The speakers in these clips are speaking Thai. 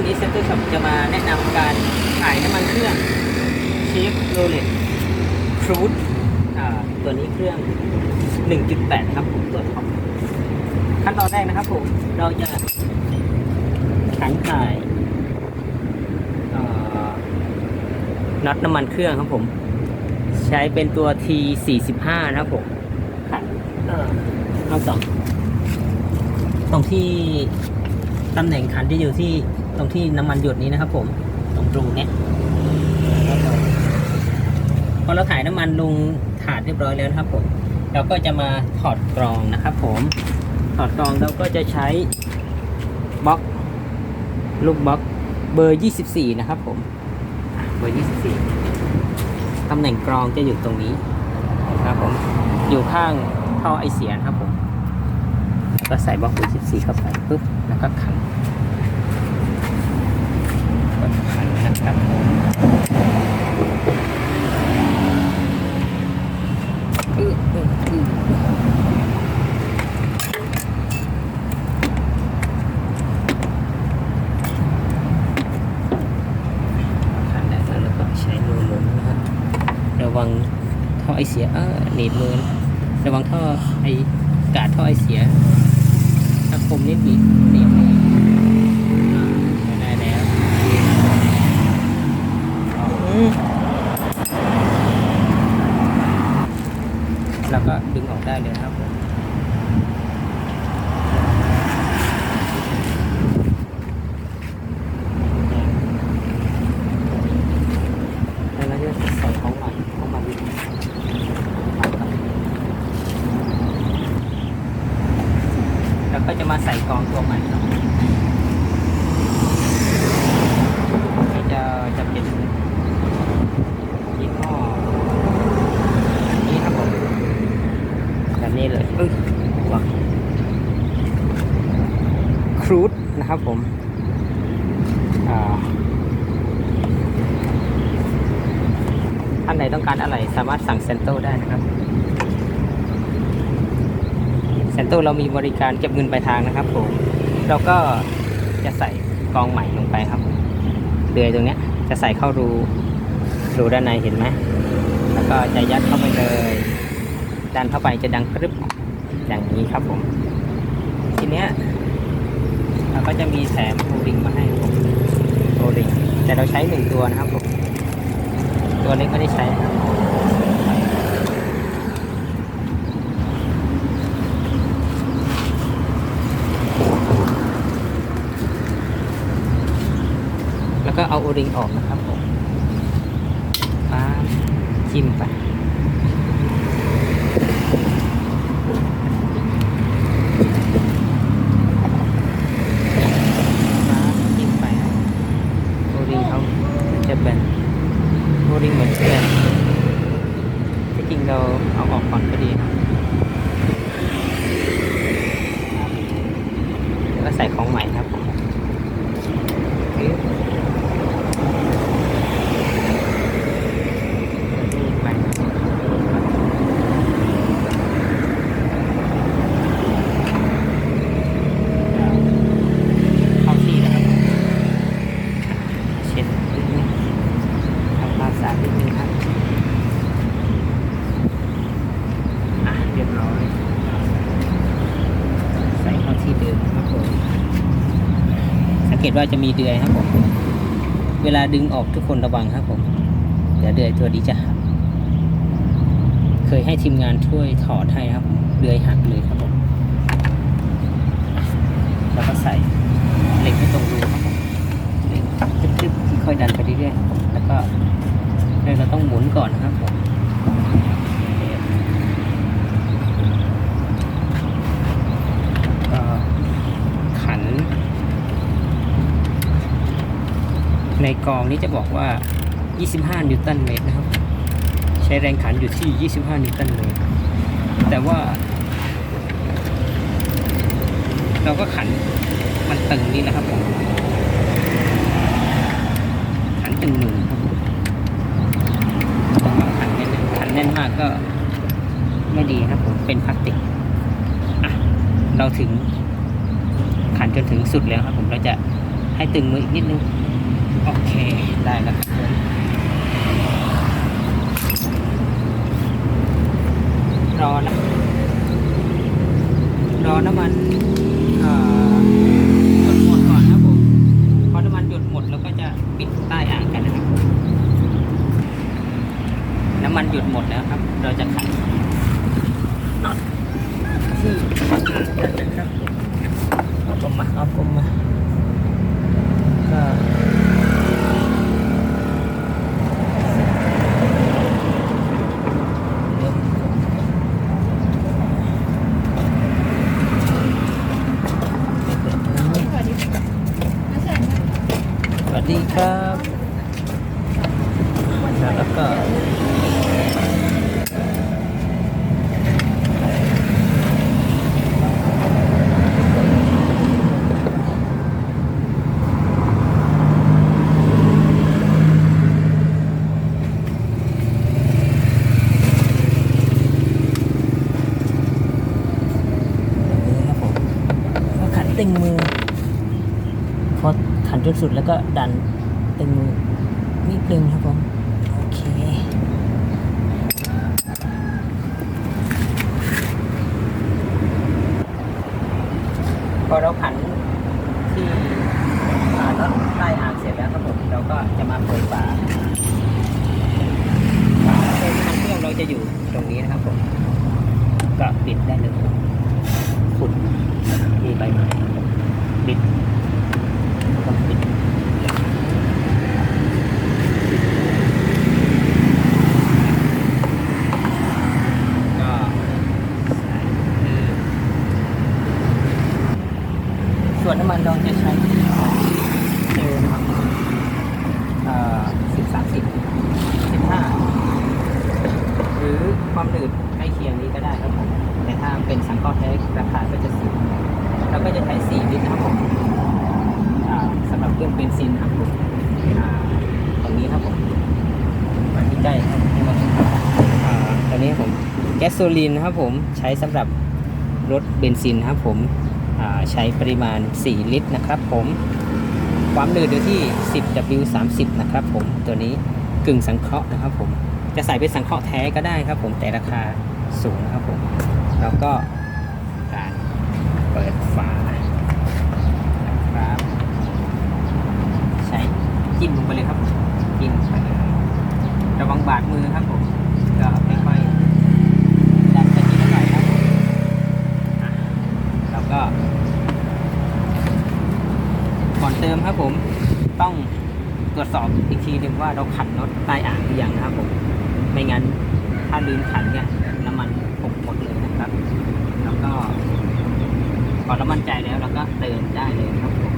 วันนี้เซฟต์สยามจะมาแนะนำการถ่ายน้ำมันเครื่องเชฟโรเลตครูดตัวนี้เครื่อง 1.8 ครับผมตัวท็อปขั้นตอนแรกนะครับผมเราจะขันถ่ายอ่น็อตน้ำมันเครื่องครับผม ใช้เป็นตัว T45 นะครับผมขันเออเอาสองตรงที่ตำแหน่งขันจะอยู่ที่ ตรงที่น้ำมันหยดนี้นะครับ ผมตรงรูเนี้ยพอเราถ่ายน้ำมันลงถาดเรียบร้อยแล้วนะครับผม เราก็จะมาถอดกรองนะครับ ผมถอดกรองเราก็จะใช้บล็อกลูกบล็อกเบอร์ 24 นะครับ ผมเบอร์ 24ตำแหน่งกรองจะอยู่ตรงนี้นะครับผมอยู่ข้างท่อไอเสียนะครับผม ก็ใส่บล็อกเบอร์14เข้าไปปุ๊บแล้วก็ขันกดขันนะ ครับผมอื้ออื้ออื้อขันได้แล้วแล้วก็ใช้มือหมุนนะครับระวังท่อไอเสียเออหนีบมือนระวังท่อไอกาดท่อไอเสียถ้าคมนิดบีบหนีบมืออ่าได้แล้วอืมแล้วก็ดึงออกได้เลยครับผมแล้วเราจะใส่ของใหม่เข้ามาดีแล้ว ก็จะมาใส่กองตัวใหม่เนาะนี่จะจะเป็นยี่ห้อนี้ครับผมแบบนี้เลยเอ้ยว้าครูดนะครับผมอ่าท่านไหนต้องการอะไรสามารถสั่งเซนโตได้นะครับ ซนโตเรามีบริการเก็บเงินปลายทางนะครับผมเราก็จะใส่กองใหม่ลงไปครับเดือยตรงนี้จะใส่เข้ารูรูด้านในเห็นไหมแล้วก็จะยัดเข้าไปเลยดันเข้าไปจะดังกรึบอย่างนี้ครับผม ทีเนี้ยเราก็จะมีแถมโอริงมาให้ผมโอริงแต่เราใช้หนึ่งตัวนะครับผมตัวเล็กไม่ได้ใช้ครับแล้วก็เอาโอริงออกนะครับผมป้าบจิ้มไปป้าบจิ้มไปนะโอริงเขาจะเป็น โมริงเหมือนเพื่อนที่จริงเราเอาออกก่อนก็ดีนะแล้วก็ใส่ของใหม่ครับผมปึ๊บนี่ไปเข้าที่นะครับ เช็ดนิดนึง ทำความสะอาดนิดนึงครับอะเรียบร้อย ใส่เข้าที่เดิมครับผม สังเกตว่าจะมีเดือยครับผม เวลาดึงออกทุกคนระวังครับผม เดี๋ยวเดือยตัวนี้จะหัก เคยให้ทีมงานช่วยถอดให้ครับ เดือยหักเลยครับผมแล้วก็ใส่เหล็กให้ตรงรูครับผมเหล็กจึ๊บๆค่อยดันไปเรื่อยๆแล้วก็ เราต้องหมุนก่อนนะครับผมขัน ในกองนี้จะบอกว่า 25 นิวตันเมตรนะครับ ใช้แรงขันอยู่ที่ 25 นิวตันเมตร แต่ว่า เราก็ขันมันตึงนี่นะครับผมขันตึงหนึ่งครับผม ขันแน่ นขันแน่นมากก็ไม่ดีครับผมเป็นพลาสติกอะเราถึงขันจนถึงสุดแล้วครับผมเราจะให้ตึงมืออีกนิดนึงโอเคได้แล้วครับผมรอนะรอน้ำมันเอ่อหยดหมดก่อนนะครับผมพอน้ำมันหยดหมดแล้วก็จะปิดใต้อ่างกันนะครับ น้ำมันหยุดหมดแล้วครับ เราจะขันน็อตที่ครับ เอากลมมาเอากลมมาก็เริ่มสวัสดีครับแล้วก็ นี้ครับผมก็ขัน ตึงมือ พอขันจนสุดแล้วก็ดันตึงมือนิดนึงครับผม โอเค พอเราขันที่อ่าน็อตใต้อ่างเสร็จแล้วครับผม เราก็จะมาเปิดฝาฝาเติมน้ำมันเครื่องเราจะอยู่ตรงนี้นะครับผม ก็ปิดได้เลย ขุดมีใบไม้ปิดก็ปิดก็ใส่คือส่วนน้ำมันเราจะใช้เซลล์นะครับเอ่อสิบสามสิบสิบห้าหรือความหนืด ใกล้เคียงนี้ก็ได้ครับผมแต่ถ้าเป็นสังเคราะห์แท้ราคาก็จะสูงเราก็จะใช้4ลิตรครับผมสำหรับเครื่องเบนซินครับผมตรงนี้ครับผมมาที่ใกล้ครับตอนนี้ผมแก๊สโซลีนนะครับผมใช้สำหรับรถเบนซินครับผมใช้ปริมาณ 4 ลิตรนะครับผมความหนืดอยู่ที่ 10W30 นะครับผมตัวนี้กึ่งสังเคราะห์นะครับผม จะใส่เป็นสังเคราะห์แท้ก็ได้ครับ ผมแต่ราคาสูงนะครับผมแล้วก็การเปิดฝาครับ ใช้จิ้มลงไปเลยครับจิ้มไปเลยระวังบาดมือครับผมก็ค่อยๆดันไปทีละหน่อยครับผมอะแล้วก็ก่อนเติมครับผมต้องตรวจสอบอีกทีหนึ่งว่าเราขันน็อตใต้อ่างหรือยังนะครับผม ลืมขันเนี่ยน้ำมันหกหมดเลยนะครับ แล้วก็พอเรามั่นใจแล้วเราก็เติมได้เลยครับผม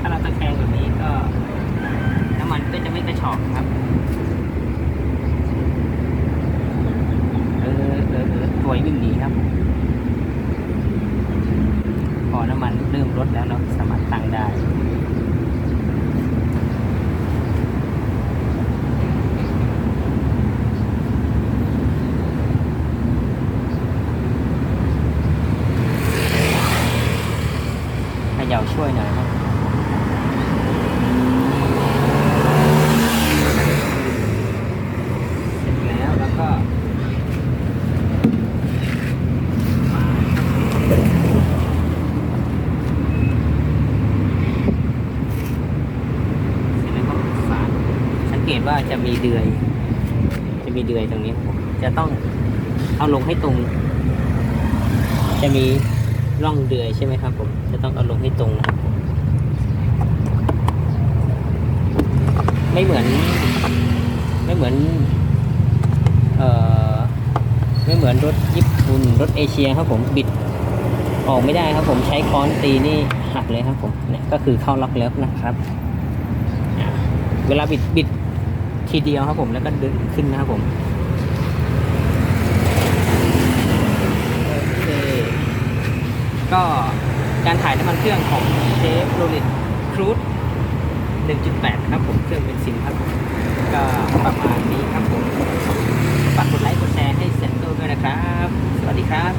ถ้าเราตะแคงแบบนี้ก็ น้ำมันก็จะไม่กระชอกครับ เออเออเออตัววิ่งหนีครับ พอน้ำมันเริ่มลดแล้วเราสามารถตั้งได้ ขย่าช่วยหน่อยครับ เสร็จแล้วแล้วก็เสร็จแล้วก็ฝา สังเกตว่าจะมีเดือย จะมีเดือยตรงนี้ผมจะต้องเอาลงให้ตรง จะมีร่องเดือยใช่ไหมครับผม จะต้องเอาลงให้ตรงนะครับไม่เหมือน ไม่เหมือน เอ่อ ไม่เหมือนรถญี่ปุ่นรถเอเชียครับผมบิดออกไม่ได้ครับผมใช้ค้อนตีนี่หักเลยครับผมเนี่ยก็คือเข้าล็อกแล้วนะครับ เวลาบิดบิด ทีเดียวครับผมแล้วก็ดึงขึ้นนะครับผมโอเคก็การถ่ายน้ำมันเครื่องของเชฟโรเลตครูด1.8 ครับผมเครื่องเป็นซินครับก็ประมาณนี้ครับผมฝฝากกดไลค์กดแชร์ให้เซนโตด้วยนะครับ สวัสดีครับ